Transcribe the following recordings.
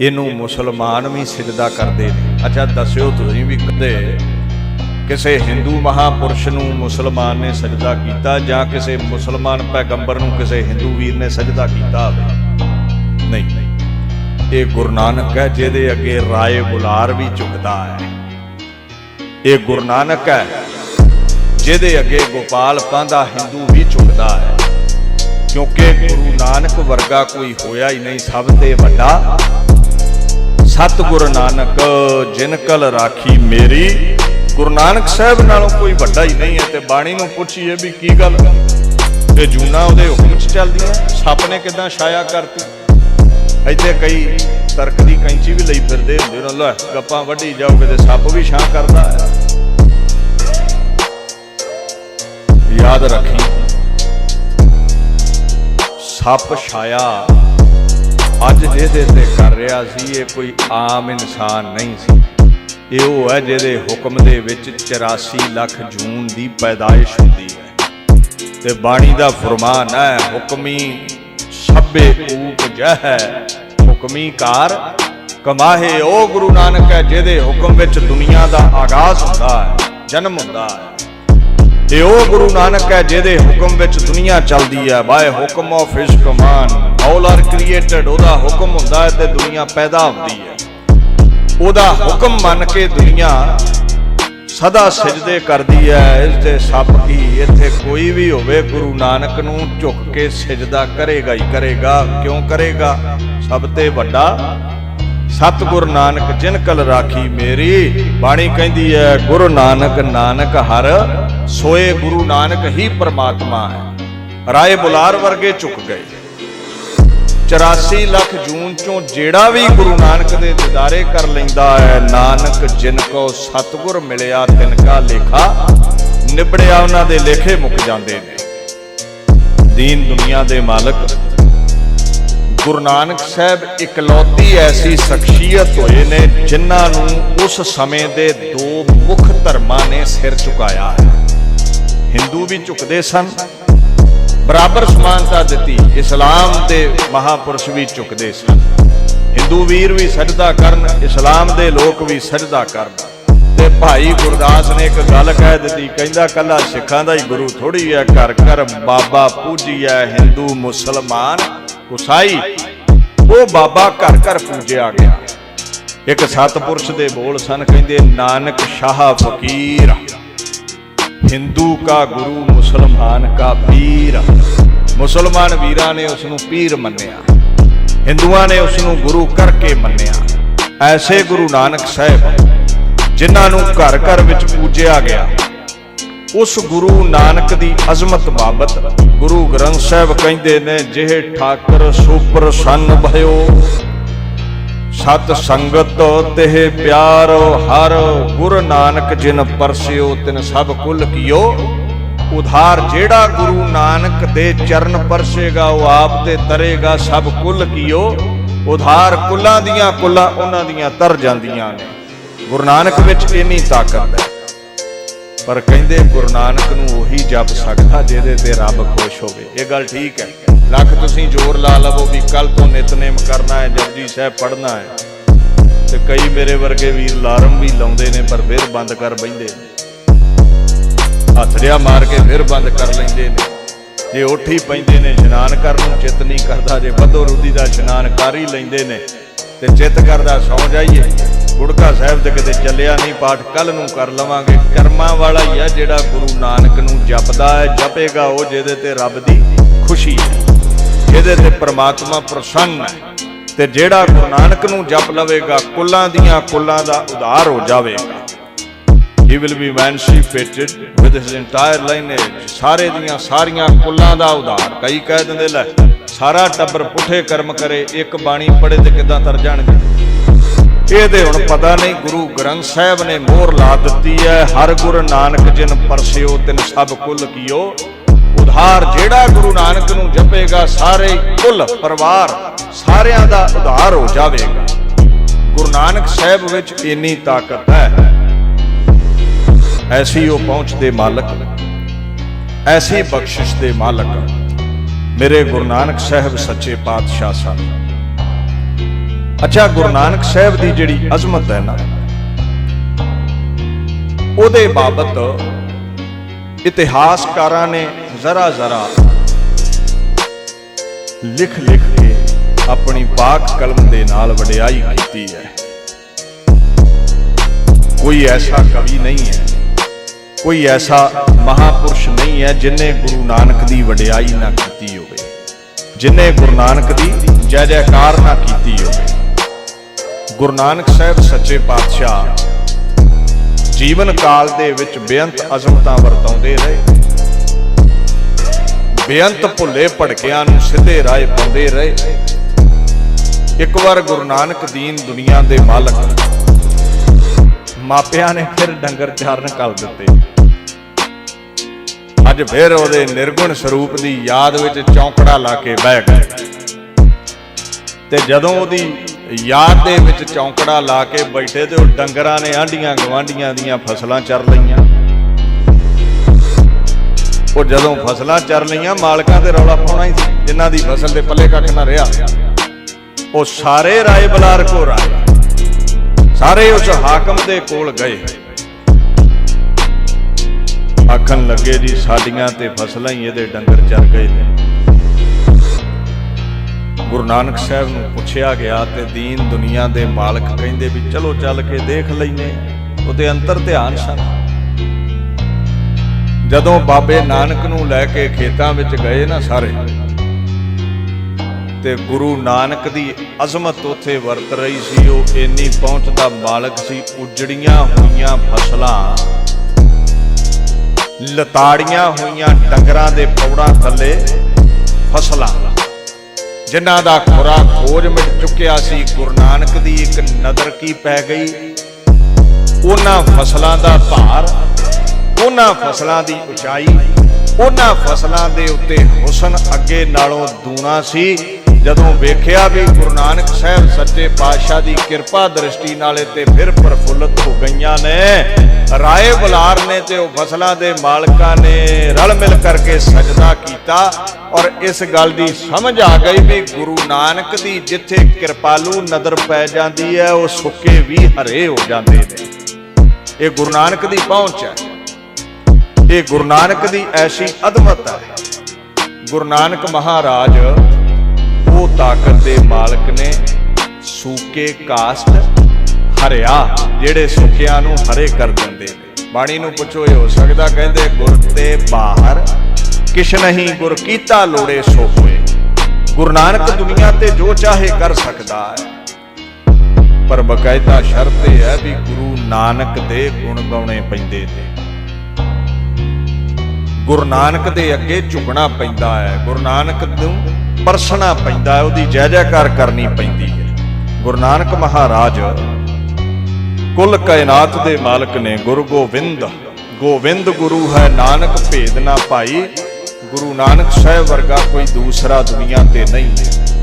ਇਹਨੂੰ ਮੁਸਲਮਾਨ ਵੀ ਸਜਦਾ ਕਰਦੇ ਨੇ। ਅੱਛਾ, ਦੱਸਿਓ ਤੁਸੀਂ ਵੀ ਕਦੇ ਕਿਸੇ ਹਿੰਦੂ ਮਹਾਪੁਰਸ਼ ਨੂੰ ਮੁਸਲਮਾਨ ਨੇ ਸਜਦਾ ਕੀਤਾ ਜਾਂ ਕਿਸੇ ਮੁਸਲਮਾਨ ਪੈਗੰਬਰ ਨੂੰ ਕਿਸੇ ਹਿੰਦੂ ਵੀਰ ਨੇ ਸਜਦਾ ਕੀਤਾ ਹੋਵੇ? ਨਹੀਂ। ਇਹ ਗੁਰੂ ਨਾਨਕ ਹੈ, ਜਿਹਦੇ ਅੱਗੇ ਰਾਏ ਬੁਲਾਰ ਵੀ ਝੁਕਦਾ ਹੈ। ਇਹ ਗੁਰੂ ਨਾਨਕ ਹੈ, ਜਿਹਦੇ ਅੱਗੇ ਗੋਪਾਲ ਪਾਂਦਾ ਹਿੰਦੂ ਵੀ ਝੁਕਦਾ ਹੈ। ਕਿਉਂਕਿ ਗੁਰੂ ਨਾਨਕ ਵਰਗਾ ਕੋਈ ਹੋਇਆ ਹੀ ਨਹੀਂ, ਸਭ ਤੇ ਵੱਡਾ ਸਤਿਗੁਰ ਨਾਨਕ, ਜਿਨ ਕਲ ਰਾਖੀ ਮੇਰੀ। ਗੁਰੂ ਨਾਨਕ ਸਾਹਿਬ ਨਾਲੋਂ ਕੋਈ ਵੱਡਾ ਹੀ ਨਹੀਂ ਹੈ ਤੇ ਬਾਣੀ ਨੂੰ ਪੁੱਛੀਏ ਵੀ ਕੀ ਗੱਲ ਤੇ ਜੂਨਾ ਉਹਦੇ ਹੁਕਮ 'ਚ ਚੱਲਦੀਆਂ, ਸੱਪ ਨੇ ਕਿਦਾਂ ਛਾਇਆ ਕਰਤੀ। ਇੱਥੇ ਕਈ ਤਰਕ ਦੀ ਕੈਂਚੀ ਵੀ ਲਈ ਫਿਰਦੇ ਹੁੰਦੇ ਨੇ, ਲੈ, ਗੱਪਾਂ ਵੱਢੀ ਜਾਓ ਕਿਤੇ ਸੱਪ ਵੀ ਛਾਂ ਕਰਦਾ ਹੈ। ਯਾਦ ਰੱਖੀ। ਸੱਪ ਛਾਇਆ ਅੱਜ ਜਿਹਦੇ ਤੇ ਕਰ ਰਿਹਾ ਸੀ, ਇਹ ਕੋਈ ਆਮ ਇਨਸਾਨ ਨਹੀਂ ਸੀ। ਇਹ ਉਹ ਹੈ ਜਿਹਦੇ ਹੁਕਮ ਦੇ ਵਿੱਚ 84 ਲੱਖ ਜੂਨ ਦੀ ਪੈਦਾਇਸ਼ ਹੁੰਦੀ ਹੈ। ਤੇ ਬਾਣੀ ਦਾ ਫਰਮਾਨ ਹੈ, ਹੁਕਮੀ ਸਭੇ ਊਪ ਜਹ ਹੁਕਮੀ ਕਾਰ ਕਮਾਹੇ। ਉਹ ਗੁਰੂ ਨਾਨਕ ਹੈ ਜਿਹਦੇ ਹੁਕਮ ਵਿੱਚ ਦੁਨੀਆ ਦਾ ਆਗਾਜ਼ ਹੁੰਦਾ ਹੈ, ਜਨਮ ਹੁੰਦਾ ਹੈ। ਇਹ ਉਹ ਗੁਰੂ ਨਾਨਕ ਹੈ ਜਿਹਦੇ ਹੁਕਮ ਵਿੱਚ ਦੁਨੀਆ ਚੱਲਦੀ ਹੈ ਬਾਏ ਹੁਕਮ ਆਫ ਹਿਸ ਕਮਾਨ ਆਲ ਆਰ ਕ੍ਰੀਏਟਡ ਉਹਦਾ ਹੁਕਮ ਹੁੰਦਾ ਹੈ ਤੇ ਦੁਨੀਆ ਪੈਦਾ ਹੁੰਦੀ ਹੈ। ਉਹਦਾ ਹੁਕਮ ਮੰਨ ਕੇ ਦੁਨੀਆ ਸਦਾ ਸਜਦੇ ਕਰਦੀ ਹੈ, ਇਸ ਦੇ ਸੱਪ ਕੀ ਇੱਥੇ ਕੋਈ ਵੀ ਹੋਵੇ, ਗੁਰੂ ਨਾਨਕ ਨੂੰ ਝੁਕ ਕੇ ਸਜਦਾ ਕਰੇਗਾ ਹੀ ਕਰੇਗਾ, ਕਿਉਂ ਕਰੇਗਾ? ਸਭ ਤੇ ਵੱਡਾ ਸਤਿਗੁਰ ਨਾਨਕ, ਜਿਨ ਕਲ ਰਾਖੀ ਮੇਰੀ। ਬਾਣੀ ਕਹਿੰਦੀ ਹੈ, ਗੁਰੂ ਨਾਨਕ ਨਾਨਕ ਹਰ, ਸੋਏ ਗੁਰੂ ਨਾਨਕ ਹੀ ਪ੍ਰਮਾਤਮਾ ਹੈ। ਰਾਏ ਬੁਲਾਰ ਵਰਗੇ ਝੁਕ ਗਏ। 84 ਲੱਖ ਜੂਨ ਚੋਂ ਜਿਹੜਾ ਵੀ ਗੁਰੂ ਨਾਨਕ ਦੇ ਦਿਦਾਰੇ ਕਰ ਲੈਂਦਾ ਹੈ, ਨਾਨਕ ਜਿਨ ਕੋ ਸਤਿਗੁਰ ਮਿਲਿਆ, ਤਿਨ ਕਾ ਲੇਖਾ, ਨਿਬੜਿਆ ਉਹਨਾਂ ਦੇ ਲੇਖੇ ਮੁੱਕ ਜਾਂਦੇ ਨੇ। ਦੀਨ ਦੁਨੀਆ ਦੇ ਮਾਲਕ ਗੁਰੂ ਨਾਨਕ ਸਾਹਿਬ ਇਕਲੌਤੀ ਐਸੀ ਸ਼ਖਸੀਅਤ ਹੋਏ ਨੇ ਜਿਨ੍ਹਾਂ ਨੂੰ ਉਸ ਸਮੇਂ ਦੇ ਦੋ ਮੁੱਖ ਧਰਮਾਂ ਨੇ ਸਿਰ ਝੁਕਾਇਆ ਹੈ। ਹਿੰਦੂ ਵੀ ਝੁਕਦੇ ਸਨ, ਬਰਾਬਰ ਸਮਾਨਤਾ ਦਿੱਤੀ, ਇਸਲਾਮ ਦੇ ਮਹਾਪੁਰਸ਼ ਵੀ ਝੁਕਦੇ ਸਨ। ਹਿੰਦੂ ਵੀਰ ਵੀ ਸਜਦਾ ਕਰਨ, ਇਸਲਾਮ ਦੇ ਲੋਕ ਵੀ ਸਜਦਾ ਕਰਨ। ਤੇ ਭਾਈ ਗੁਰਦਾਸ ਨੇ ਇੱਕ ਗੱਲ ਕਹਿ ਦਿੱਤੀ, ਕਹਿੰਦਾ ਕੱਲਾ ਸਿੱਖਾਂ ਦਾ ਹੀ ਗੁਰੂ ਥੋੜੀ ਹੈ, ਘਰ ਘਰ ਬਾਬਾ ਪੂਜੀਐ ਹਿੰਦੂ ਮੁਸਲਮਾਨ। ਉਸਾਈ। ਉਹ ਬਾਬਾ ਘਰ ਘਰ ਪੂਜਿਆ ਗਿਆ। ਇੱਕ ਸਤਪੁਰਸ਼ ਦੇ ਬੋਲ ਸਨ, ਕਹਿੰਦੇ, ਨਾਨਕ ਸ਼ਾਹ ਫਕੀਰ, ਹਿੰਦੂ ਕਾ ਗੁਰੂ, ਮੁਸਲਮਾਨ ਕਾ ਪੀਰ। ਮੁਸਲਮਾਨ ਵੀਰਾਂ ਨੇ ਉਸ ਨੂੰ ਪੀਰ ਮੰਨਿਆ। ਹਿੰਦੂਆਂ ਨੇ ਉਸ ਨੂੰ ਗੁਰੂ ਕਰਕੇ ਮੰਨਿਆ। ਐਸੇ ਗੁਰੂ ਨਾਨਕ ਸਾਹਿਬ, ਜਿਨ੍ਹਾਂ ਨੂੰ ਘਰ ਘਰ ਵਿੱਚ ਪੂਜਿਆ ਗਿਆ। ਉਸ ਗੁਰੂ ਨਾਨਕ ਦੀ ਅਜ਼ਮਤ ਬਾਬਤ ਗੁਰੂ ਗ੍ਰੰਥ ਸਾਹਿਬ ਕਹਿੰਦੇ ਨੇ, ਜਿਹੇ ਠਾਕਰ ਸੁਪਰ ਸੰਨ ਭਇਓ। ਸਤ ਸੰਗਤ ਤਿਹ ਪਿਆਰ ਹਰ ਗੁਰ ਨਾਨਕ ਜਿਨ ਪਰਸਿਓ, ਤਿਨ ਸਭ ਕੁਲ ਕੀਓ। ਉਧਾਰ ਜਿਹੜਾ ਗੁਰੂ ਨਾਨਕ ਦੇ ਚਰਨ ਪਰਸੇਗਾ, ਉਹ ਆਪ ਤੇ ਤਰੇਗਾ, ਸਭ ਕੁਲ ਕੀਓ। ਉਧਾਰ ਕੁੱਲਾਂ ਦੀਆਂ ਕੁੱਲਾਂ, ਉਹਨਾਂ ਦੀਆਂ ਤਰ ਜਾਂਦੀਆਂ ਨੇ। ਗੁਰੂ ਨਾਨਕ ਵਿੱਚ ਇੰਨੀ ਤਾਕਤ ਹੈ। ਪਰ ਕਹਿੰਦੇ ਗੁਰੂ ਨਾਨਕ ਨੂੰ ਉਹੀ ਜਪ ਸਕਦਾ ਜਿਹਦੇ ਤੇ ਰੱਬ ਖੁਸ਼ ਹੋਵੇ। ਇਹ ਗੱਲ ਠੀਕ ਹੈ। ਲੱਖ ਤੁਸੀਂ ਜ਼ੋਰ ਲਾ ਲਵੋ ਵੀ ਕੱਲ ਤੋਂ ਨਿਤਨੇਮ ਕਰਨਾ ਹੈ, ਜਪਜੀ ਸਾਹਿਬ ਪੜ੍ਹਨਾ ਹੈ। ਤੇ ਕਈ ਮੇਰੇ ਵਰਗੇ ਵੀਰ ਅਲਾਰਮ ਵੀ ਲਾਉਂਦੇ ਨੇ ਪਰ ਫਿਰ ਬੰਦ ਕਰ ਬੈਂਦੇ ਹੱਥ ਰਿਆ ਮਾਰ ਕੇ ਫਿਰ ਬੰਦ ਕਰ ਲੈਂਦੇ ਨੇ। ਜੇ ਉੱਠੀ ਹੀ ਪੈਂਦੇ ਨੇ, ਇਸ਼ਨਾਨ ਕਰਨ ਨੂੰ ਚਿੱਤ ਨਹੀਂ ਕਰਦਾ। ਜੇ ਬੱਦੋ ਰੁੱਦੀ ਦਾ ਇਸ਼ਨਾਨ ਕਰ ਹੀ ਲੈਂਦੇ ਨੇ, ਤੇ ਚਿੱਤ ਕਰਦਾ ਸੌ ਜਾਈਏ। ਗੁੜਕਾ ਸਾਹਿਬ ਤੇ ਕਿਤੇ ਚੱਲਿਆ ਨਹੀਂ ਪਾਠ ਕੱਲ ਨੂੰ ਕਰ ਲਵਾਂਗੇ। ਕਰਮਾਂ ਵਾਲਾ ਹੀ ਆ ਜਿਹੜਾ ਗੁਰੂ ਨਾਨਕ ਨੂੰ ਜਪਦਾ ਹੈ, ਜਪੇਗਾ ਉਹ ਜਿਹਦੇ ਤੇ ਰੱਬ ਦੀ ਖੁਸ਼ੀ ਹੈ, ਜਿਹਦੇ ਤੇ ਪ੍ਰਮਾਤਮਾ ਪ੍ਰਸੰਨ ਹੈ। ਤੇ ਜਿਹੜਾ ਗੁਰੂ ਨਾਨਕ ਨੂੰ ਜਪ ਲਵੇਗਾ, ਕੁੱਲਾਂ ਦੀਆਂ ਕੁੱਲਾਂ ਦਾ ਉਧਾਰ ਹੋ ਜਾਵੇਗਾ। He will be emancipated with his entire lineage ਸਾਰੇ ਦੀਆਂ ਸਾਰੀਆਂ ਕੁੱਲਾਂ ਦਾ ਉਧਾਰ। ਕਈ ਕਹਿ ਦਿੰਦੇ, ਲੈ, ਸਾਰਾ ਟੱਬਰ ਪੁੱਠੇ ਕਰਮ ਕਰੇ, ਇੱਕ ਬਾਣੀ ਪੜੇ ਤੇ ਕਿਦਾਂ ਤਰ ਜਾਣਗੇ? ਇਹਦੇ ਹੁਣ ਪਤਾ ਨਹੀਂ ਗੁਰੂ ਗ੍ਰੰਥ ਸਾਹਿਬ ਨੇ ਮੋਹਰ ਲਾ ਦਿੱਤੀ ਹੈ, ਹਰ ਗੁਰ ਨਾਨਕ ਜਿਨ ਪਰਸਿਓ ਤਿਨ ਸਭ ਕੁੱਲ ਕੀਓ। ਉਧਾਰ ਜਿਹੜਾ ਗੁਰੂ ਨਾਨਕ ਨੂੰ ਜਪੇਗਾ, ਸਾਰੇ ਕੁੱਲ ਪਰਿਵਾਰ ਸਾਰਿਆਂ ਦਾ ਉਧਾਰ ਹੋ ਜਾਵੇਗਾ। ਗੁਰੂ ਨਾਨਕ ਸਾਹਿਬ ਵਿੱਚ ਇੰਨੀ ਤਾਕਤ ਹੈ। ਐਸੀ ਉਹ ਪਹੁੰਚ ਦੇ ਮਾਲਕ, ਐਸੀ ਬਖਸ਼ਿਸ਼ ਦੇ ਮਾਲਕ। ਮੇਰੇ ਗੁਰੂ ਨਾਨਕ ਸਾਹਿਬ ਸੱਚੇ ਪਾਤਸ਼ਾਹ ਸਨ। ਅੱਛਾ, ਗੁਰੂ ਨਾਨਕ ਸਾਹਿਬ ਦੀ ਜਿਹੜੀ ਅਜ਼ਮਤ ਹੈ ਨਾ, ਉਹਦੇ ਬਾਬਤ ਇਤਿਹਾਸਕਾਰਾਂ ਨੇ ਜ਼ਰਾ ਜ਼ਰਾ ਲਿਖ ਲਿਖ ਕੇ ਆਪਣੀ ਪਾਕ ਕਲਮ ਦੇ ਨਾਲ ਵਡਿਆਈ ਕੀਤੀ ਹੈ। ਕੋਈ ਐਸਾ ਕਵੀ ਨਹੀਂ ਹੈ, ਕੋਈ ਐਸਾ ਮਹਾਪੁਰਸ਼ ਨਹੀਂ ਹੈ ਜਿਨੇ ਗੁਰੂ ਨਾਨਕ ਦੀ ਵਡਿਆਈ ਨਾ ਕੀਤੀ ਹੋਵੇ, ਜਿਨੇ ਗੁਰੂ ਨਾਨਕ ਦੀ ਜੈ ਜੈਕਾਰ ਨਾ ਕੀਤੀ ਹੋਵੇ। ਗੁਰੂ ਨਾਨਕ ਸਾਹਿਬ ਸੱਚੇ ਪਾਤਸ਼ਾਹ ਜੀਵਨ ਕਾਲ ਦੇ ਵਿੱਚ ਬੇਅੰਤ ਅਜ਼ਮਤਾਂ ਵਰਤਾਉਂਦੇ ਰਹੇ। ਬੇਅੰਤ ਭੁੱਲੇ ਭੜਕਿਆਂ ਨੂੰ ਸਿੱਧੇ ਰਾਹ ਪਾਉਂਦੇ ਰਹੇ। ਇੱਕ ਵਾਰ ਗੁਰੂ ਨਾਨਕ ਦੀਨ ਦੁਨੀਆ ਦੇ ਮਾਲਕ ਮਾਪਿਆਂ ਨੇ ਫਿਰ ਡੰਗਰ ਚਾਰਨ ਕਰ ਦਿੱਤੇ। ਅੱਜ ਫਿਰ ਉਹਦੇ ਨਿਰਗੁਣ ਸਰੂਪ ਦੀ ਯਾਦ ਵਿੱਚ ਚੌਂਕੜਾ ਲਾ ਕੇ ਬਹਿ ਗਏ। ਤੇ ਜਦੋਂ ਉਹਦੀ ਯਾਦ ਦੇ ਵਿੱਚ ਚੌਂਕੜਾ ਲਾ ਕੇ ਬੈਠੇ ਤੇ ਉਹ ਡੰਗਰਾਂ ਨੇ ਆਂਡੀਆਂ ਗਵਾਂਡੀਆਂ ਦੀਆਂ ਫਸਲਾਂ ਚਰ ਲਈਆਂ। ਉਹ ਜਦੋਂ ਫਸਲਾਂ ਚਰ ਲਈਆਂ, ਮਾਲਕਾਂ ਤੇ ਰੌਲਾ ਪਾਉਣਾ ਹੀ ਸੀ। ਜਿਨ੍ਹਾਂ ਦੀ ਫਸਲ ਦੇ ਪੱਲੇ ਕੱਖ ਨਾ ਰਿਹਾ। ਉਹ ਸਾਰੇ ਰਾਏ ਬਲਾਰ ਕੋ ਰਾਏ। ਸਾਰੇ ਉਸ ਹਾਕਮ ਦੇ ਕੋਲ ਗਏ। ਆਖਣ ਲੱਗੇ ਜੀ, ਸਾਡੀਆਂ ਤੇ ਫਸਲਾਂ ਹੀ ਇਹਦੇ ਡੰਗਰ ਚਰ ਗਏ ਨੇ। ਗੁਰੂ ਨਾਨਕ ਸਾਹਿਬ ਨੂੰ ਪੁੱਛਿਆ ਗਿਆ ਤੇ ਦੀਨ ਦੁਨੀਆ ਦੇ ਮਾਲਕ ਕਹਿੰਦੇ ਵੀ ਚਲੋ ਚੱਲ ਕੇ ਦੇਖ ਲੈਨੇ ਉਹਦੇ ਅੰਤਰ ਧਿਆਨ ਸਨ। ਜਦੋਂ ਬਾਬੇ ਨਾਨਕ ਨੂੰ ਲੈ ਕੇ ਖੇਤਾਂ ਵਿੱਚ ਗਏ ਨਾ ਸਾਰੇ, ਤੇ ਗੁਰੂ ਨਾਨਕ ਦੀ ਅਜ਼ਮਤ ਉੱਥੇ ਵਰਤ ਰਹੀ ਸੀ, ਉਹ ਇੰਨੀ ਪਹੁੰਚ ਦਾ ਮਾਲਕ ਸੀ, ਉਜੜੀਆਂ ਹੋਈਆਂ ਫਸਲਾਂ, ਲਤਾੜੀਆਂ ਹੋਈਆਂ ਡੰਗਰਾਂ ਦੇ ਪੌੜਾਂ ਥੱਲੇ ਫਸਲਾਂ। ਜਿਨ੍ਹਾਂ ਦਾ ਖੁਰਾ ਖੋਜ ਮਿਟ ਚੁੱਕਿਆ ਸੀ, ਗੁਰੂ ਨਾਨਕ ਦੀ ਇੱਕ ਨਦਰ ਕੀ ਪੈ ਗਈ? ਉਹਨਾਂ ਫਸਲਾਂ ਦਾ ਭਾਰ, ਉਹਨਾਂ ਫਸਲਾਂ ਦੀ ਉਚਾਈ, ਉਹਨਾਂ ਫਸਲਾਂ ਦੇ ਉੱਤੇ ਹੁਸਨ ਅੱਗੇ ਨਾਲੋਂ ਦੂਣਾ ਸੀ। ਜਦੋਂ ਵੇਖਿਆ ਵੀ ਗੁਰੂ ਨਾਨਕ ਸਾਹਿਬ ਸੱਚੇ ਪਾਤਸ਼ਾਹ ਦੀ ਕਿਰਪਾ ਦ੍ਰਿਸ਼ਟੀ ਨਾਲ ਤੇ ਫਿਰ ਪ੍ਰਫੁੱਲਤ ਹੋ ਗਈਆਂ ਨੇ, ਰਾਏ ਬੁਲਾਰ ਨੇ ਤੇ ਉਹ ਫਸਲਾਂ ਦੇ ਮਾਲਕਾਂ ਨੇ ਰਲ ਮਿਲ ਕਰਕੇ ਸਜਦਾ ਕੀਤਾ ਔਰ ਇਸ ਗੱਲ ਦੀ ਸਮਝ ਆ ਗਈ ਵੀ ਗੁਰੂ ਨਾਨਕ ਦੀ ਜਿੱਥੇ ਕਿਰਪਾਲੂ ਨਦਰ ਪੈ ਜਾਂਦੀ ਹੈ, ਉਹ ਸੁੱਕੇ ਵੀ ਹਰੇ ਹੋ ਜਾਂਦੇ ਨੇ। ਇਹ ਗੁਰੂ ਨਾਨਕ ਦੀ ਪਹੁੰਚ ਹੈ। ਇਹ ਗੁਰੂ ਨਾਨਕ ਦੀ ਐਸੀ ਅਦਮਤ ਹੈ। ਗੁਰੂ ਨਾਨਕ ਮਹਾਰਾਜ ਉਹ ਤਾਕਤ ਦੇ ਮਾਲਕ ਨੇ ਸੂਕੇ ਕਾਸਟ ਹਰਿਆ, ਜਿਹੜੇ ਸੁੱਕਿਆਂ ਨੂੰ ਹਰੇ ਕਰ ਦਿੰਦੇ ਬਾਣੀ ਨੂੰ ਪੁੱਛੋ, ਇਹ ਹੋ ਸਕਦਾ ਕਹਿੰਦੇ ਗੁਰ ਤੇ ਬਾਹਰ ਕਿਛ ਨਹੀਂ ਗੁਰ ਕੀਤਾ ਲੋੜੇ ਸੋ ਹੋਏ ਗੁਰੂ ਨਾਨਕ ਦੁਨੀਆ ਤੇ ਜੋ ਚਾਹੇ ਕਰ ਸਕਦਾ ਹੈ। ਪਰ ਬਕਾਇਦਾ ਸ਼ਰਤ ਇਹ ਹੈ ਵੀ ਗੁਰੂ ਨਾਨਕ ਦੇ ਗੁਣ ਗਾਉਣੇ ਪੈਂਦੇ ਨੇ। ਗੁਰੂ ਨਾਨਕ ਦੇ ਅੱਗੇ ਝੁਕਣਾ ਪੈਂਦਾ ਹੈ। ਗੁਰੂ ਨਾਨਕ ਨੂੰ ਪਰਸਣਾ ਪੈਂਦਾ ਉਹਦੀ ਜੈ ਜੈਕਾਰ ਕਰਨੀ ਪੈਂਦੀ ਹੈ। ਗੁਰੂ ਨਾਨਕ ਮਹਾਰਾਜ, ਕੁੱਲ ਕਾਇਨਾਤ ਦੇ ਮਾਲਕ ਨੇ ਗੁਰੂ ਗੋਬਿੰਦ ਗੋਬਿੰਦ ਗੁਰੂ ਹੈ, ਨਾਨਕ ਭੇਦ ਨਾ ਭਾਈ ਗੁਰੂ ਨਾਨਕ ਸਾਹਿਬ ਵਰਗਾ ਕੋਈ ਦੂਸਰਾ ਦੁਨੀਆ ਤੇ ਨਹੀਂ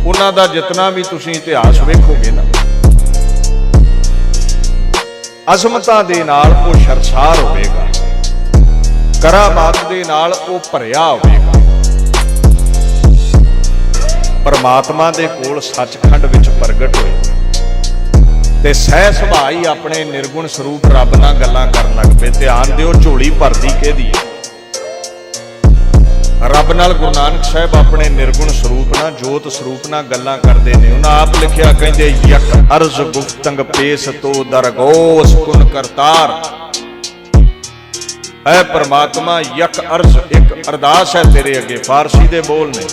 ਉਹਨਾਂ ਦਾ ਜਿਤਨਾ ਵੀ ਤੁਸੀਂ ਇਤਿਹਾਸ ਵੇਖੋਗੇ ਨਾ ਅਸਮਤਾ ਦੇ ਨਾਲ ਉਹ ਸ਼ਰਸਾਰ ਹੋਵੇਗਾ। ਕਰਾਮਾਤ ਦੇ ਨਾਲ ਉਹ ਭਰਿਆ ਹੋਵੇਗਾ। ਪਰਮਾਤਮਾ ਦੇ ਕੋਲ ਸੱਚਖੰਡ ਵਿੱਚ ਪ੍ਰਗਟ ਹੋਏ। ਤੇ ਸਹਿ ਸੁਭਾਈ ਆਪਣੇ ਨਿਰਗੁਣ ਸਰੂਪ ਰੱਬ ਨਾਲ ਗੱਲਾਂ ਕਰਨ ਲੱਗ ਪਏ। ਧਿਆਨ ਦਿਓ ਝੋਲੀ ਭਰਦੀ ਕਿਹਦੀ ਹੈ? ਰੱਬ ਨਾਲ ਗੁਰੂ ਨਾਨਕ ਸਾਹਿਬ ਆਪਣੇ ਨਿਰਗੁਣ ਸਰੂਪ ਨਾਲ, ਜੋਤ ਸਰੂਪ ਨਾਲ ਗੱਲਾਂ ਕਰਦੇ ਨੇ। ਉਹਨਾਂ ਆਪ ਲਿਖਿਆ ਕਹਿੰਦੇ, ਯਕ ਅਰਜ਼ ਗੁਫਤੰਗ ਪੇਸ ਤੋ ਦਰਗੋਸ ਕੁਨ ਕਰਤਾਰ। ਐ ਪਰਮਾਤਮਾ, ਯਕ ਅਰਜ਼ ਇੱਕ ਅਰਦਾਸ ਹੈ ਤੇਰੇ ਅੱਗੇ। ਫਾਰਸੀ ਦੇ ਬੋਲ ਨੇ।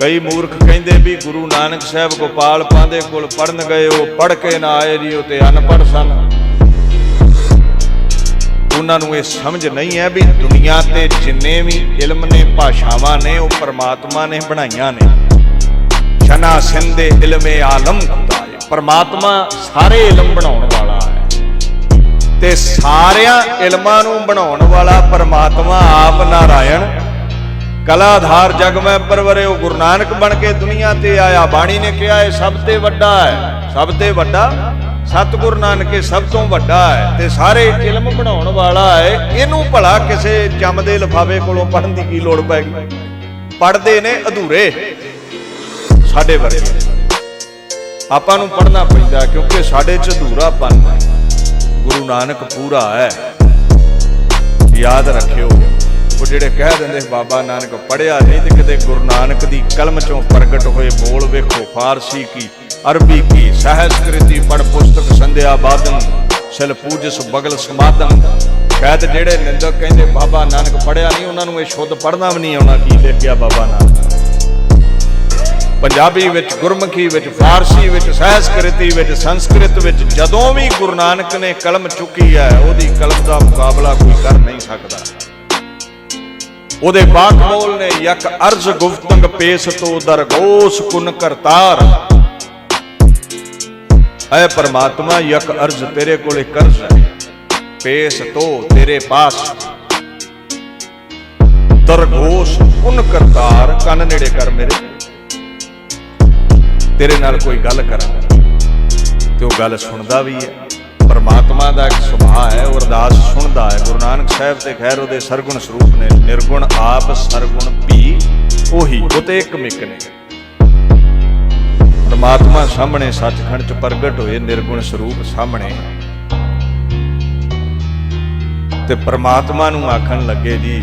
ਕਈ ਮੂਰਖ ਕਹਿੰਦੇ ਵੀ ਗੁਰੂ ਨਾਨਕ ਸਾਹਿਬ ਗੋਪਾਲ ਪਾਂਦੇ ਕੋਲ ਪੜਨ ਗਏ, ਉਹ ਪੜ ਕੇ ਨਾ ਆਏ ਜੀ, ਉਹ ਤੇ ਅਨਪੜ੍ਹ ਸਨ। ਉਹਨਾਂ ਨੂੰ ਇਹ ਸਮਝ ਨਹੀਂ ਹੈ ਵੀ ਦੁਨੀਆ ਤੇ ਜਿੰਨੇ ਵੀ ਇਲਮ ਨੇ, ਭਾਸ਼ਾਵਾਂ ਨੇ, ਉਹ ਪਰਮਾਤਮਾ ਨੇ ਬਣਾਈਆਂ ਨੇ। ਸ਼ਨਾ ਸਿੰਦੇ ਇਲਮੇ ਆਲਮ ਖੁਦਾ ਹੈ ਪਰਮਾਤਮਾ ਸਾਰੇ ਇਲਮ ਬਣਾਉਣ ਵਾਲਾ ਹੈ। ਤੇ ਸਾਰਿਆਂ ਇਲਮਾਂ ਨੂੰ ਬਣਾਉਣ ਵਾਲਾ ਪਰਮਾਤਮਾ ਆਪ ਨਾਰਾਇਣ। ਕਲਾਧਾਰ ਜਗ ਮੈਂ ਪਰਵਰੇ ਗੁਰੂ ਨਾਨਕ ਬਣ ਕੇ ਦੁਨੀਆ ਤੇ ਆਇਆ। ਬਾਣੀ ਨੇ ਕਿਹਾ, ਇਹ ਸਭ ਤੇ ਵੱਡਾ ਹੈ। ਸਭ ਤੇ ਵੱਡਾ? ਸਤਿਗੁਰ ਨਾਨਕ ਸਭ ਤੋਂ ਵੱਡਾ ਹੈ ਤੇ ਸਾਰੇ ਇਲਮ ਬਣਾਉਣ ਵਾਲਾ ਹੈ। ਇਹਨੂੰ ਭਲਾ ਕਿਸੇ ਜੰਮ ਦੇ ਲਫਾਵੇ ਕੋਲੋਂ ਪੜਨ ਦੀ ਕੀ ਲੋੜ ਪੈ ਗਈ? ਪੜਦੇ ਨੇ ਅਧੂਰੇ। ਸਾਡੇ ਵਰਗੇ। ਆਪਾਂ ਨੂੰ ਪੜ੍ਹਨਾ ਪੈਂਦਾ ਕਿਉਂਕਿ ਸਾਡੇ ਚ ਅਧੂਰਾਪਨ ਹੈ। ਗੁਰੂ ਨਾਨਕ ਪੂਰਾ ਹੈ। ਯਾਦ ਰੱਖਿਓ। ਉਹ ਜਿਹੜੇ ਕਹਿ ਦਿੰਦੇ ਬਾਬਾ ਨਾਨਕ ਪੜਿਆ ਨਹੀਂ ਤੇ ਕਿਤੇ ਗੁਰੂ ਨਾਨਕ ਦੀ ਕਲਮ ਚੋਂ ਪ੍ਰਗਟ ਹੋਏ ਬੋਲ ਵੇਖੋ, ਫਾਰਸੀ ਕੀ, ਅਰਬੀ ਕੀ ਸਹਿਸਕ੍ਰਿਤੀ ਪੜ ਪੁਸਤਕ ਸੰਧਿਆ ਬਾਦਨ ਸਿਲ ਪੂਜਸ ਬਗਲ ਸਮਾਦਨ ਸ਼ਾਇਦ ਜਿਹੜੇ ਨਿੰਦਕ ਕਹਿੰਦੇ, ਬਾਬਾ ਨਾਨਕ ਪੜਿਆ ਨਹੀਂ ਉਹਨਾਂ ਨੂੰ ਇਹ ਸ਼ੁੱਧ ਪੜਨਾ ਵੀ ਨਹੀਂ ਆਉਣਾ, ਕੀ ਲਿਖਿਆ ਬਾਬਾ ਨਾਨਕ। ਪੰਜਾਬੀ ਵਿੱਚ, ਗੁਰਮੁਖੀ ਵਿੱਚ, ਫਾਰਸੀ ਵਿੱਚ ਸਹਿਸਕ੍ਰਿਤੀ ਵਿੱਚ, ਸੰਸਕ੍ਰਿਤ ਵਿੱਚ, ਜਦੋਂ ਵੀ ਗੁਰੂ ਨਾਨਕ ਨੇ ਕਲਮ ਚੁੱਕੀ ਹੈ, ਉਹਦੀ ਕਲਮ ਦਾ ਮੁਕਾਬਲਾ ਕੋਈ ਕਰ ਨਹੀਂ ਸਕਦਾ। ਉਹਦੇ ਬਾਕਬੋਲ ਨੇ ਯਕ ਅਰਜ਼ ਗੁਫਤੰਗ ਪੇਸ ਤੋ ਦਰਗੋਸ ਕੁਨ ਕਰਤਾਰ। ਐ ਪਰਮਾਤਮਾ, ਯਕ ਅਰਜ਼ ਤੇਰੇ ਕੋਲੇ ਕਰਜ਼ ਹੈ। ਪੇਸ ਤੋ ਤੇਰੇ ਪਾਸ। ਦਰਗੋਸ ਕੁਨ ਕਰਤਾਰ, ਕੰਨ ਨੇੜੇ ਕਰ ਮੇਰੇ। ਤੇਰੇ ਨਾਲ ਕੋਈ ਗੱਲ ਕਰਾਂ। ਤੇ ਉਹ ਗੱਲ ਸੁਣਦਾ ਵੀ ਹੈ। ਪਰਮਾਤਮਾ ਦਾ ਇੱਕ ਸੁਭਾਅ ਹੈ, ਉਹ ਅਰਦਾਸ ਸੁਣਦਾ ਹੈ। ਗੁਰੂ ਨਾਨਕ ਸਾਹਿਬ ਤੇ ਖੈਰ ਉਹਦੇ ਸਰਗੁਣ ਸਰੂਪ ਨੇ। ਨਿਰਗੁਣ ਆਪ, ਸਰਗੁਣ ਵੀ, ਉਹੀ ਉਹ ਤੇ ਇੱਕ ਮਿਕ ਨੇ। ਪਰਮਾਤਮਾ ਸਾਹਮਣੇ ਸੱਚਖੰਡ ਚ ਪ੍ਰਗਟ ਹੋਏ, ਨਿਰਗੁਣ ਸਰੂਪ ਸਾਹਮਣੇ। ਤੇ ਪਰਮਾਤਮਾ ਨੂੰ ਆਖਣ ਲੱਗੇ ਜੀ,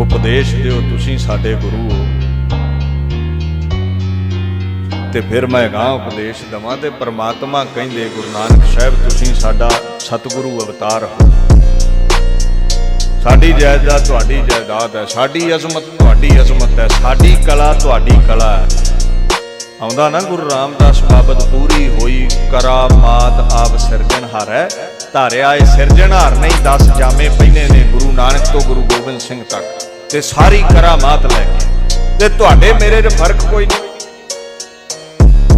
ਉਪਦੇਸ਼ ਦਿਓ ਤੁਸੀਂ ਸਾਡੇ ਗੁਰੂ ਹੋ। ਤੇ ਫਿਰ ਮੈਂ ਗਾਂ ਉਪਦੇਸ਼ ਦਵਾਂ ਤੇ ਪ੍ਰਮਾਤਮਾ ਕਹਿੰਦੇ, ਗੁਰੂ ਨਾਨਕ ਸਾਹਿਬ, ਤੁਸੀਂ ਸਾਡਾ ਸਤਿਗੁਰੂ ਅਵਤਾਰ ਹੋ। ਸਾਡੀ ਜਾਇਦਾਦ ਤੁਹਾਡੀ ਜਾਇਦਾਦ ਹੈ, ਸਾਡੀ ਅਜ਼ਮਤ ਤੁਹਾਡੀ ਅਜ਼ਮਤ ਹੈ, ਸਾਡੀ ਕਲਾ ਤੁਹਾਡੀ ਕਲਾ ਹੈ। ਆਉਂਦਾ ਨਾ ਗੁਰੂ ਰਾਮਦਾਸ ਬਾਬਤ ਪੂਰੀ ਹੋਈ ਕਰਾਮਾਤ ਆਪ ਸਿਰਜਣਹਾਰ ਹੈ। ਧਾਰਿਆ ਇਹ ਸਿਰਜਣਹਾਰ ਨਹੀਂ, ਦਸ ਜਾਮੇ ਪਹਿਨੇ ਨੇ ਗੁਰੂ ਨਾਨਕ ਤੋਂ ਗੁਰੂ ਗੋਬਿੰਦ ਸਿੰਘ ਤੱਕ। ਤੇ ਸਾਰੀ ਕਰਾਮਾਤ ਲੈ ਕੇ। ਤੇ ਤੁਹਾਡੇ ਮੇਰੇ 'ਚ ਫ਼ਰਕ ਕੋਈ ਨਹੀਂ।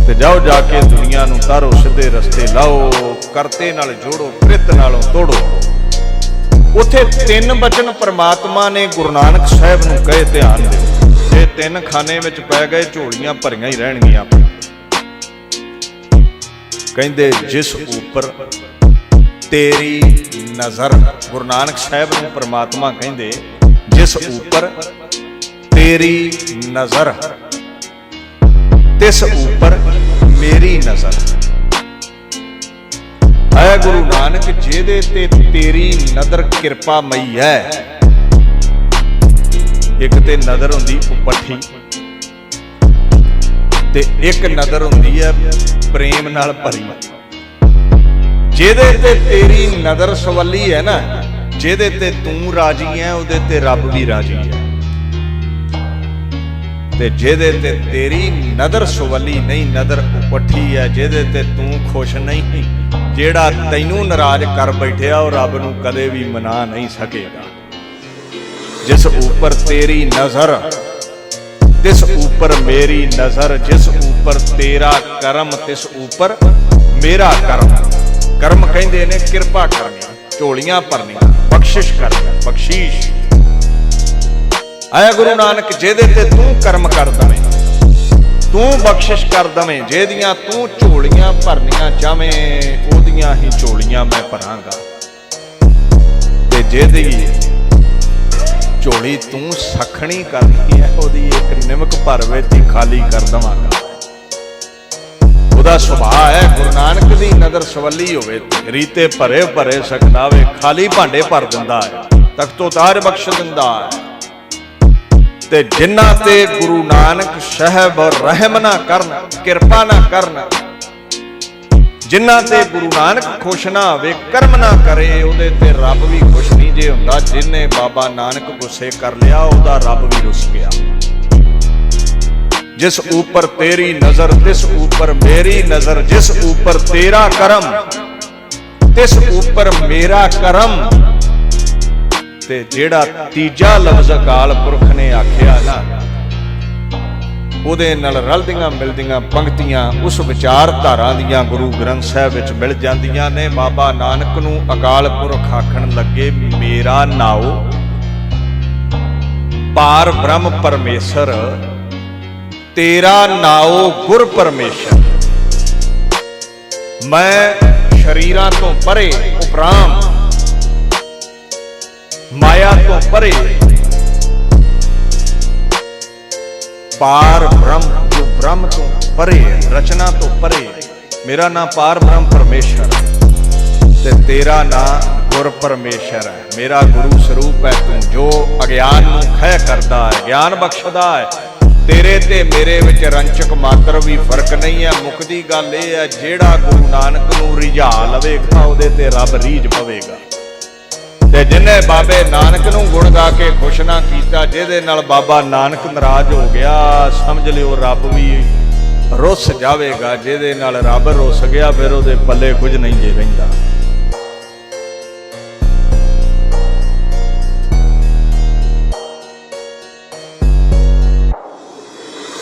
ਤੇ ਜਾਓ ਜਾ ਕੇ ਦੁਨੀਆ ਨੂੰ ਤਾਰੋ, ਸਿੱਧੇ ਰਸਤੇ ਲਾਓ, ਕਰਤੇ ਨਾਲ ਜੋੜੋ ਪ੍ਰਿਤ ਨਾਲੋਂ ਤੋੜੋ। ਉਥੇ ਤਿੰਨ ਬਚਨ ਪ੍ਰਮਾਤਮਾ ਨੇ ਗੁਰੂ ਨਾਨਕ ਸਾਹਿਬ ਨੂੰ ਕਹੇ ਧਿਆਨ ਦਿਓ ਜੇ ਤਿੰਨ ਖਾਨੇ ਵਿੱਚ ਪੈ ਗਏ, ਝੋਲੀਆਂ ਭਰੀਆਂ ਹੀ ਰਹਿਣਗੀਆਂ ਕਹਿੰਦੇ, ਜਿਸ ਉੱਪਰ ਤੇਰੀ ਨਜ਼ਰ ਗੁਰੂ ਨਾਨਕ ਸਾਹਿਬ ਨੂੰ ਪ੍ਰਮਾਤਮਾ ਕਹਿੰਦੇ, ਜਿਸ ਉੱਪਰ ਤੇਰੀ ਨਜ਼ਰ ਤਿਸ ਉੱਪਰ ਮੇਰੀ ਨਜ਼ਰ। ਐ ਗੁਰੂ ਨਾਨਕ, ਜਿਹਦੇ ਤੇ ਤੇਰੀ ਨਦਰ ਕਿਰਪਾ ਮਈ ਹੈ। ਇੱਕ ਤੇ ਨਜ਼ਰ ਹੁੰਦੀ ਉਪੱਠੀ ਤੇ ਇੱਕ ਨਜ਼ਰ ਹੁੰਦੀ ਹੈ ਪ੍ਰੇਮ ਨਾਲ ਭਰੀ। ਜਿਹਦੇ ਤੇ ਤੇਰੀ ਨਜ਼ਰ ਸਵੱਲੀ ਹੈ ਨਾ, ਜਿਹਦੇ ਤੇ ਤੂੰ ਰਾਜੀ ਹੈ ਉਹਦੇ ਤੇ ਰੱਬ ਵੀ ਰਾਜੀ ਹੈ ਤੇ ਜਿਹਦੇ ਤੇ ਤੇਰੀ ਨਦਰ ਸੁਵੱਲੀ ਨਹੀਂ, ਨਦਰ ਉਪੱਠੀ ਹੈ ਜਿਹਦੇ ਤੇ ਤੂੰ ਖੁਸ਼ ਨਹੀਂ, ਜਿਹੜਾ ਤੈਨੂੰ ਨਾਰਾਜ਼ ਕਰ ਬੈਠਿਆ, ਉਹ ਰੱਬ ਨੂੰ ਕਦੇ ਵੀ ਮਨਾ ਨਹੀਂ ਸਕੇਗਾ। ਜਿਸ ਉੱਪਰ ਤੇਰੀ ਨਜ਼ਰ, ਤਿਸ ਉੱਪਰ ਮੇਰੀ ਨਜ਼ਰ, ਜਿਸ ਉੱਪਰ ਤੇਰਾ ਕਰਮ, ਤਿਸ ਉੱਪਰ ਮੇਰਾ ਕਰਮ। ਕਰਮ ਕਹਿੰਦੇ ਨੇ ਕਿਰਪਾ ਕਰਨੀ, ਝੋਲੀਆਂ ਭਰਨੀਆਂ, ਬਖਸ਼ਿਸ਼ ਕਰਨੀ ਬਖਸ਼ੀਸ਼। ਆਇਆ ਗੁਰੂ ਨਾਨਕ, ਜਿਹਦੇ ਤੇ ਤੂੰ ਕਰਮ ਕਰ ਦਵੇਂ, ਤੂੰ ਬਖਸ਼ਿਸ਼ ਕਰ ਦਵੇਂ, ਜਿਹਦੀਆਂ ਤੂੰ ਝੋਲੀਆਂ ਭਰਨੀਆਂ ਚਾਵੇਂ, ਉਹਦੀਆਂ ਹੀ ਝੋਲੀਆਂ ਮੈਂ ਭਰਾਂਗਾ। ਤੇ ਜਿਹਦੀ ਝੋਲੀ ਤੂੰ ਸਖਣੀ ਕਰਨੀ ਹੈ, ਉਹਦੀ ਇੱਕ ਨਿਮਕ ਭਰ ਵਿੱਚ ਹੀ ਖਾਲੀ ਕਰ ਦਵਾਂਗਾ। ਉਹਦਾ ਸੁਭਾਅ ਹੈ ਗੁਰੂ ਨਾਨਕ ਦੀ ਨਜ਼ਰ ਸਵੱਲੀ ਹੋਵੇ ਰੀਤੇ ਭਰੇ ਭਰੇ ਸਕਨਾਵੇ ਖਾਲੀ ਭਾਂਡੇ ਭਰ ਦਿੰਦਾ ਹੈ, ਤਖਤੋ ਤਾਰ ਬਖਸ਼ ਦਿੰਦਾ ਹੈ। ਤੇ ਜਿਨ੍ਹਾਂ ਤੇ ਗੁਰੂ ਨਾਨਕ ਸਾਹਿਬ ਰਹਿਮ ਨਾ ਕਰਨ, ਕਿਰਪਾ ਨਾ ਕਰਨ, ਜਿਨ੍ਹਾਂ ਤੇ ਗੁਰੂ ਨਾਨਕ ਖੁਸ਼ ਨਾ ਹੋਵੇ, ਕਰਮ ਨਾ ਕਰੇ, ਉਹਦੇ ਤੇ ਰੱਬ ਵੀ ਖੁਸ਼ ਨਹੀਂ ਜੇ ਹੁੰਦਾ, ਜਿਨੇ ਬਾਬਾ ਨਾਨਕ ਗੁੱਸੇ ਕਰ ਲਿਆ, ਉਹਦਾ ਰੱਬ ਵੀ ਰੁੱਸ ਗਿਆ। ਜਿਸ ਉੱਪਰ ਤੇਰੀ ਨਜ਼ਰ, ਤਿਸ ਉੱਪਰ ਮੇਰੀ ਨਜ਼ਰ, ਜਿਸ ਉੱਪਰ ਤੇਰਾ ਕਰਮ, ਤਿਸ ਉੱਪਰ ਮੇਰਾ ਕਰਮ ਤੇ ਜਿਹੜਾ ਤੀਜਾ ਲਫ਼ਜ਼ ਅਕਾਲ ਪੁਰਖ ਨੇ ਆਖਿਆ ਨਾ, ਉਹਦੇ ਨਾਲ ਰਲਦੀਆਂ ਮਿਲਦੀਆਂ ਪੰਕਤੀਆਂ ਉਸ ਵਿਚਾਰਧਾਰਾ ਦੀਆਂ ਗੁਰੂ ਗ੍ਰੰਥ ਸਾਹਿਬ ਵਿੱਚ ਮਿਲ ਜਾਂਦੀਆਂ ਨੇ। ਬਾਬਾ ਨਾਨਕ ਨੂੰ ਅਕਾਲ ਪੁਰਖ ਆਖਣ ਲੱਗੇ, ਮੇਰਾ ਨਾਉ, ਪਾਰ ਬ੍ਰਹਮ ਪਰਮੇਸ਼ਰ, ਤੇਰਾ ਨਾਉ ਗੁਰ ਪਰਮੇਸ਼ਰ। ਮੈਂ ਸ਼ਰੀਰਾਂ ਤੋਂ ਪਰੇ ਉਪਰਾਮ ਮਾਇਆ ਤੋਂ ਪਰੇ। ਪਾਰ ਬ੍ਰਹਮ ਤੂੰ ਬ੍ਰਹਮ ਤੋਂ ਪਰੇ, ਰਚਨਾ ਤੋਂ ਪਰੇ। ਮੇਰਾ ਨਾਮ ਪਾਰ ਬ੍ਰਹਮ ਪਰਮੇਸ਼ਰ ਤੇ ਤੇਰਾ ਨਾਮ ਗੁਰ ਪਰਮੇਸ਼ਰ ਹੈ। ਮੇਰਾ ਗੁਰੂ ਸਰੂਪ ਹੈ, ਤੂੰ ਜੋ ਅਗਿਆਨ ਨੂੰ ਖੈ ਕਰਦਾ ਹੈ, ਗਿਆਨ ਬਖਸ਼ਦਾ ਹੈ। ਤੇਰੇ ਤੇ ਮੇਰੇ ਵਿੱਚ ਰੰਚਕ ਮਾਤਰ ਵੀ ਫ਼ਰਕ ਨਹੀਂ ਹੈ। ਮੁਕਦੀ ਗੱਲ ਇਹ ਹੈ, ਜਿਹੜਾ ਗੁਰੂ ਨਾਨਕ ਨੂੰ ਰਿਝਾ ਲਵੇਗਾ, ਉਹਦੇ ਤੇ ਰੱਬ ਰੀਝ ਪਵੇਗਾ। ਤੇ ਜਿਨੇ ਬਾਬੇ ਨਾਨਕ ਨੂੰ ਗੁਣ ਗਾ ਕੇ ਖੁਸ਼ ਨਾ ਕੀਤਾ, ਜਿਹਦੇ ਨਾਲ ਬਾਬਾ ਨਾਨਕ ਨਾਰਾਜ਼ ਹੋ ਗਿਆ, ਸਮਝ ਲਿਓ ਰੱਬ ਵੀ ਰੁੱਸ ਜਾਵੇਗਾ, ਜਿਹਦੇ ਨਾਲ ਰੱਬ ਰੁੱਸ ਗਿਆ, ਫਿਰ ਉਹਦੇ ਪੱਲੇ ਕੁਝ ਨਹੀਂ ਜੇ ਰਹਿੰਦਾ